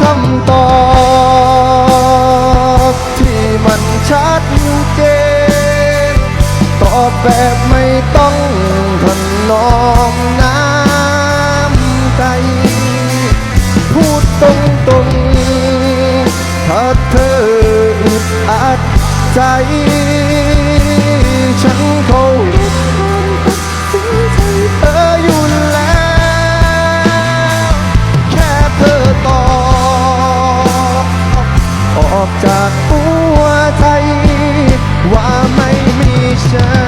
คำตอบที่มันชัดเจนตอบแบบไม่ต้องทนนอมน้ำใจ พูดตรงตรงๆถ้าเธออึดอัดใจ อกจากหัวใจ ว่าไม่มีฉัน